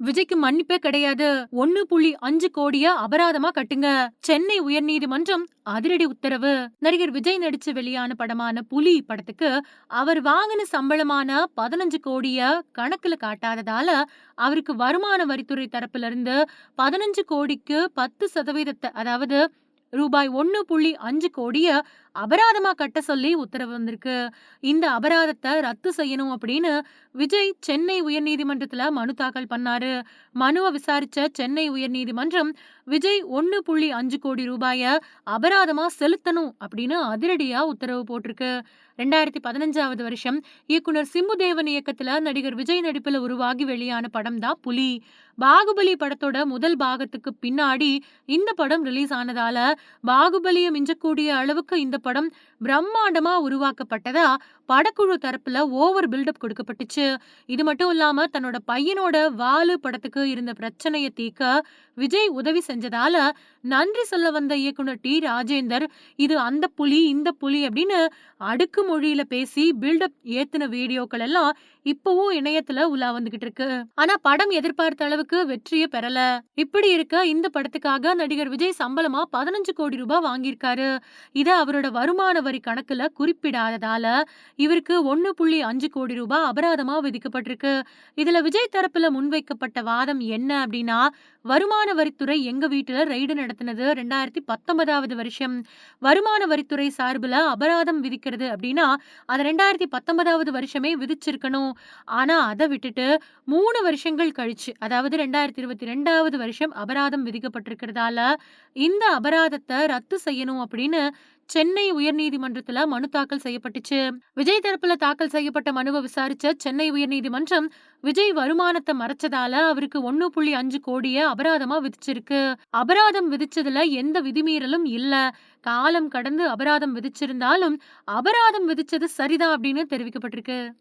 விஜய்க்கு மன்னிப்பே கிடையாது. ஒன்னு புள்ளி அஞ்சு கோடிய அபராதமா கட்டுங்க. சென்னை உயர்நீதிமன்றம் அதிரடி உத்தரவு. நடிகர் விஜய் நடிச்சு வெளியான படமான புலி படத்துக்கு அவர் வாங்கின சம்பளமான பதினஞ்சு கோடிய கணக்குல காட்டாததால அவருக்கு வருமான வரித்துறை தரப்புல இருந்து பதினஞ்சு கோடிக்கு பத்து சதவீதத்தை அதாவது ரூபாய் ஒன்னு புள்ளி அஞ்சு கோடிய அபராதமா கட்ட சொல்லி உத்தரவு வந்திருக்கு. இந்த அபராதத்தை ரத்து செய்யணும் அப்படின்னு விஜய் சென்னை உயர்நீதிமன்றத்துல மனு தாக்கல் பண்ணாரு. மனுவை விசாரிச்ச சென்னை உயர்நீதிமன்றம் விஜய் ஒன்னு புள்ளி அஞ்சு கோடி ரூபாய அபராதமா செலுத்தணும் அப்படின்னு அதிரடியா உத்தரவு போட்டிருக்கு. ரெண்டாயிரத்தி பதினஞ்சாவது வருஷம் இயக்குனர் சிம்பு தேவன் இயக்கத்துல நடிகர் விஜய் நடிப்புல உருவாகி வெளியான படம் தான் புலி. பாகுபலி படத்தோட முதல் பாகத்துக்கு பின்னாடி இந்த படம் ரிலீஸ் ஆனதால பாகுபலியை மிஞ்சக்கூடிய அளவுக்கு இந்த படம் பிரம்மாண்டமா உருவாக்கப்பட்டதா படக்குழு தரப்புல ஓவர் பில்டப் கொடுக்கப்பட்டுச்சு. இது மட்டும் இல்லாம தன்னோட பையனோட வாலு படத்துக்கு இருந்த பிரச்சனையை தீர்க்க விஜய் உதவி செஞ்சதால நன்றி சொல்ல வந்த இயக்குனர் டி ராஜேந்தர் இது அந்த புலி இந்த புலி அப்படின்னு அடுக்கு மொழியில பேசி பில்டப் ஏத்தின வீடியோக்கள் எல்லாம் இப்பவும் இணையத்துல உலா வந்துகிட்டு இருக்கு. ஆனா படம் எதிர்பார்த்த அளவுக்கு வெற்றியை பெறல. இப்படி இருக்க இந்த படத்துக்காக நடிகர் விஜய் சம்பளமா பதினஞ்சு கோடி ரூபாய் வாங்கியிருக்காரு. இத அவரோட வருமான வரி கணக்குல குறிப்பிடாததால இவருக்கு ஒன்னு புள்ளி அஞ்சு கோடி ரூபாய் அபராதமா விதிக்கப்பட்டிருக்கு. இதுல விஜய் தரப்புல முன்வைக்கப்பட்ட வாதம் என்ன அப்படின்னா வருமான வரித்துறை எங்க வீட்டுல ரெய்டு நடத்தினது ரெண்டாயிரத்தி பத்தொன்பதாவது வருஷம். வருமான வரித்துறை சார்பில் அபராதம் விதிக்கிறது அப்படின்னா அது ரெண்டாயிரத்தி பத்தொன்பதாவது வருஷமே விதிச்சிருக்கணும். ஆனா அதை விட்டுட்டு மூணு வருஷங்கள் கழிச்சு அதாவது ரெண்டாயிரத்தி இருபத்தி ரெண்டாவது வருஷம் அபராதம் விதிக்கப்பட்டிருக்கிறதால இந்த அபராதத்தை ரத்து செய்யணும் அப்படின்னு சென்னை சென்னை உயர்நீதிமன்றத்துல மனு தாக்கல் செய்யப்பட்டுச்சு. விஜய் தரப்புல தாக்கல் செய்யப்பட்ட மனுவை விசாரிச்ச சென்னை உயர்நீதிமன்றம் விஜய் வருமானத்தை மறைச்சதால அவருக்கு ஒன்னு புள்ளி அஞ்சு கோடிய அபராதமா விதிச்சிருக்கு. அபராதம் விதிச்சதுல எந்த விதிமீறலும் இல்ல. காலம் கடந்து அபராதம் விதிச்சிருந்தாலும் அபராதம் விதிச்சது சரிதான் அப்படின்னு தெரிவிக்கப்பட்டிருக்கு.